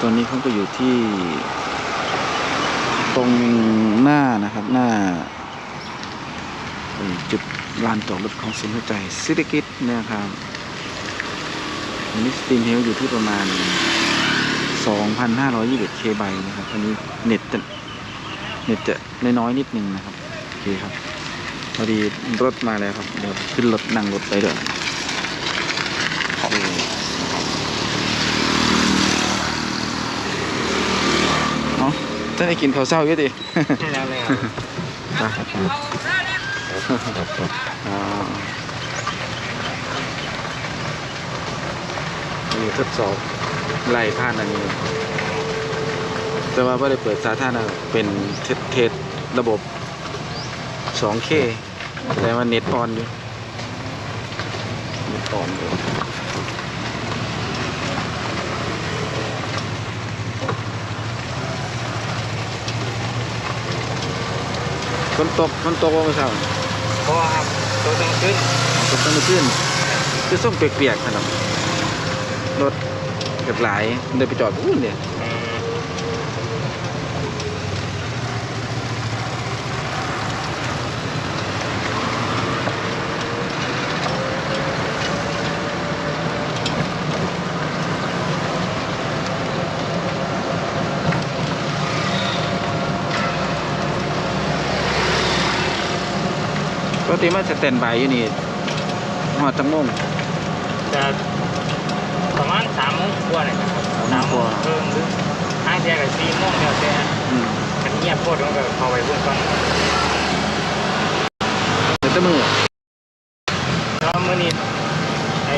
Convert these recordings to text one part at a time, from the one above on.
ตอนนี้เขาก็อยู่ที่ ตรงหน้านะครับหน้า จุดลานจอดรถของศูนย์หัวใจเศรษฐกิจนะครับอันนี้สตรีมเฮลอยู่ที่ประมาณ 2,521เคไบนะครับอันนี้เน็ตจะเน็ตจะน้อยๆนิดนึงนะครับ โอเคครับ พอดีรถมาแล้วครับ เดี๋ยวขึ้นรถนั่งรถไปเดี๋ยวโอเคเนาะจะได้กินข้าวเช้าอยู่ดิแล้วเลยไปอ่าอันนี้ทดสอบไล่ผ่านอันนี้ แต่ว่าไม่ได้เปิดสาธารณะเป็นเทสเทสระบบ 2K แต่ว่าเน็ตออนอยู่เน็ตออนอยู่ ฝนตกฝนตกว่าเมื่อเช้าเพราะว่าครับตัวต้องขึ้นฝนตกเมื่อคืนคือส้มเปียกๆนะครับรถเกือบหลายเดินไปจอดอู้นเนี่ย ปกติมาสแตนบายอยู่นี่หอดจังโมงจะประมาณสามโมงกว่าเลยครับสามโมงกว่าเพิ่มหรือห้างเทียกับสี่โมงเดียวแต่อืมมันเงียบโคตรมันก็เข้าไปพุ่นก่อนเดี๋ยวแตะมือแล้วมื่อนี้ไอ้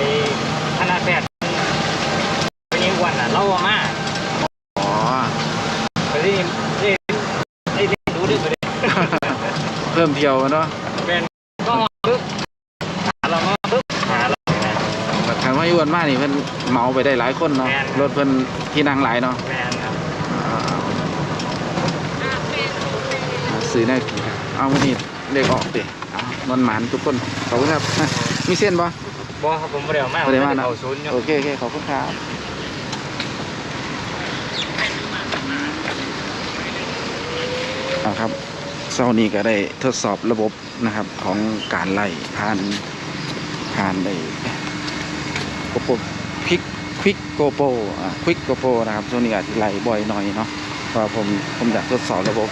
คณะแพทย์วันนี้วันอะ เราเอามาอ๋อ ไปที่ที่ที่ที่ดูดิไปดิเพิ่มเที่ยวเนาะเป็น ก็มาปึ๊บหาเรามาปึ๊บหาเราไงแบบทางว่าอยวนมากนี่เพิ่นเมาไปได้หลายคนเนาะแม่น รถเพิ่นที่นั่งหลายเนาะแม่นครับอ่าซื้อแน่กี่ครับเอาวันนี้เลขออกดิเอามันหมานทุกคนขอบคุณครับมีเส้นปะ บอกครับผมไม่ได้เอามาไม่ได้มานะ เอาศูนย์อยู่ โอเคโอเคขอบคุณครับเอาครับ เช้านี้ก็ได้ทดสอบระบบนะครับของการไล่ผ่านผ่านได้โกโปควิกควิกโกโปอ่าควิกโกโปนะครับช่วงนี้อาจจะไล่บ่อยหน่อยเนาะเพราะผมผมอยากทดสอบระบบ